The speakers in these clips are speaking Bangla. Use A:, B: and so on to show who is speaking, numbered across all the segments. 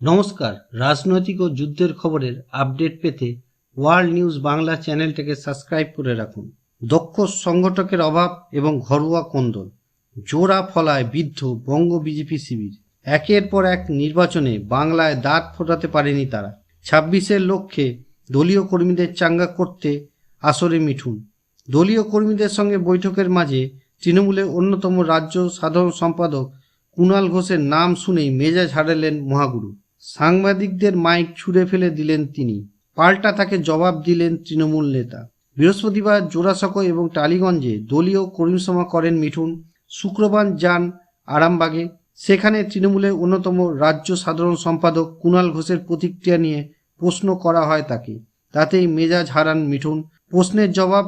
A: নমস্কার। রাজনৈতিক ও যুদ্ধের খবরের আপডেট পেতে ওয়ার্ল্ড নিউজ বাংলা চ্যানেলটাকে সাবস্ক্রাইব করে রাখুন। দক্ষ সংগঠকের অভাব এবং ঘরোয়া কোন্দল, জোড়া ফলায় বিদ্ধ বঙ্গ বিজেপি শিবির। একের পর এক নির্বাচনে বাংলায় দাঁত ফোটাতে পারেনি তারা। ছাব্বিশের লক্ষ্যে দলীয় কর্মীদের চাঙ্গা করতে আসরে মিঠুন। দলীয় কর্মীদের সঙ্গে বৈঠকের মাঝে তৃণমূলের অন্যতম রাজ্য সাধারণ সম্পাদক কুণাল ঘোষের নাম শুনেই মেজাজ হারালেন মহাগুরু। সাংবাদিকদের মাইক ছুঁড়ে ফেলে দিলেন তিনি। পাল্টা তাকে জবাব দিলেন তৃণমূল নেতা। বৃহস্পতিবার জোড়াসাঁকো এবং টালিগঞ্জে দলীয় কর্মীসভা করেন মিঠুন। শুক্রবার যান আরামবাগে। সেখানে তৃণমূলের অন্যতম রাজ্য সাধারণ সম্পাদক কুণাল ঘোষের প্রতিক্রিয়া নিয়ে প্রশ্ন করা হয় তাকে। তাতেই মেজাজ হারান মিঠুন। প্রশ্নের জবাব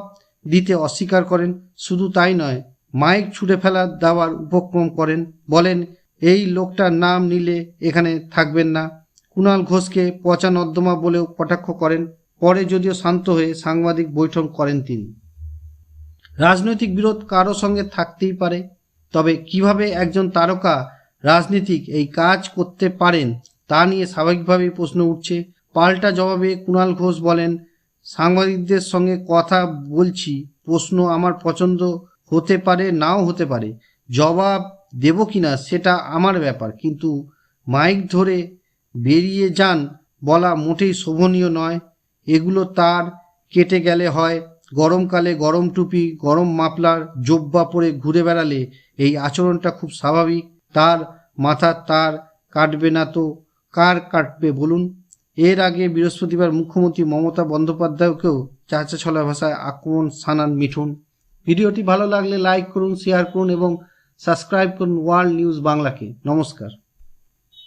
A: দিতে অস্বীকার করেন। শুধু তাই নয়, মাইক ছুঁড়ে ফেলা দেওয়ার উপক্রম করেন। বলেন এই লোকটার নাম নিলে এখানে থাকবেন না। কুণাল ঘোষকে পচা নর্দমা বলেও কটাক্ষ করেন, পরে যদিও শান্ত হয়ে সাংবাদিক বৈঠক করেন তিনি। রাজনৈতিক বিরোধ কারও সঙ্গে থাকতেই পারে, তবে কীভাবে একজন তারকা রাজনীতিক এই কাজ করতে পারেন তা নিয়ে স্বাভাবিকভাবেই প্রশ্ন উঠছে। পাল্টা জবাবে কুণাল ঘোষ বলেন, সাংবাদিকদের সঙ্গে কথা বলছি, প্রশ্ন আমার পছন্দ হতে পারে, নাও হতে পারে। জবাব দেব কিনা সেটা আমার ব্যাপার। কিন্তু মাইক ধরে বেরিয়ে যান বলা মোটেই শোভনীয় নয়। এগুলো তার কেটে গেলে হয়। গরমকালে গরম টুপি, গরম মাফলার, জোব্বা পরে ঘুরে বেড়ালে এই আচরণটা খুব স্বাভাবিক। তার মাথার তার কাটবে না তো কার কাটবে বলুন? এর আগে বৃহস্পতিবার মুখ্যমন্ত্রী মমতা বন্দ্যোপাধ্যায়কেও চাচা ছলা ভাষায় আক্রমণ, সানান, মিঠুন। ভিডিওটি ভালো লাগলে লাইক করুন, শেয়ার করুন এবং সাবস্ক্রাইব করুন ওয়ার্ল্ড নিউজ বাংলাকে। নমস্কার।